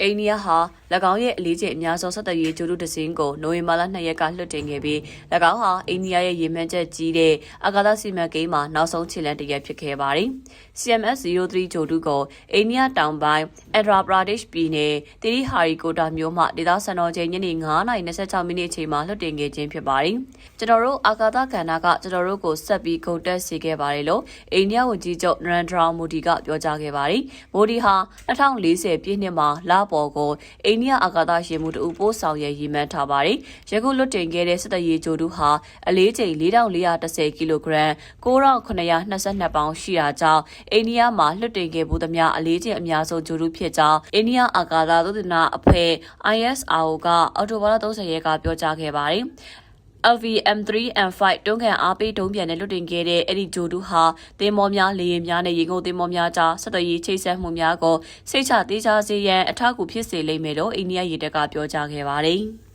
အိန္ဒိယဟာ၎င်းရဲ့အလေးချိန်အများဆုံးဆက်သွယ်ရေးဂျိုဒုတစင်းကိုနိုဝင်ဘာလ2ရက်ကလွှတ်တင်ခဲ့ပြီး၎င်းဟာအိန္ဒိယရဲ့ရေမှန်းချက်ကြီးတဲ့အာကာသစီမံကိန်းမှာနောက်ဆုံးခြေလှမ်းတစ်ရက်ဖြစ်ခဲ့ပါတယ်။ CMS 03ဂျိုဒုကိုအိန္ဒိယတောင်ပိုင်း Andhra Pradesh ပြည်နယ်တိရိဟာရီကိုတာမြို့မှဒေသစံတော်ချိန်ညနေ9:26မိနစ်အချိန်မှာလွှတ်တင်ခဲ့ခြင်းဖြစ်ပါတယ်။ကျွန်တော်တို့အာကာသကဏ္ဍကကျွန်တော်တို့ကိုဆက်ပြီးဂုဏ်တက်စေခဲ့ပါတယ်လို့အိန္ဒိယဝန်ကြီးချုပ်နရန်ဒရာမိုဒီကပြောကြားခဲ့ပါတယ်။မိုဒီဟာ2040ပြည့်နှစ်မှာလပေါ်ကိုအိန္ဒိယအာကာသရှင်မှုတူပို့ဆောင်ရည်ရည်မှန်းထားပါတယ်။ယခုလွတ်တင်ခဲ့တဲ့စစ်တရေဂျိုတူဟာအလေးချိန်4410ကီလိုဂရမ်9922ပေါင်ရှိတာကြောင့်အိန္ဒိယမှာလွတ်တင်ခဲ့မှုသမျှအလေးချိန်အများဆုံးဂျိုတူဖြစ်ကြောင်းအိန္ဒိယအာကာသသုတေသနအဖွဲ့ ISRO ကအောက်တိုဘာလ30ရက်ကပြောကြားခဲ့ပါတယ်။ LVM3 and 5တွန်းကန်အားပေးဒုံးပြန်နဲ့လွတ်တင်ခဲ့တဲ့အဲ့ဒီဂျိုတူဟာတင်မောများလေရင်များနဲ့ရေငုံတင်မောများကြားဆက်သွယ်ရေးချိတ်ဆက်မှုများကိုစိတ်ချသေးချာစေရန်အထောက်အကူဖြစ်စေလိမ့်မယ်လို့အိန္ဒိယရေတပ်ကပြောကြားခဲ့ပါတယ်။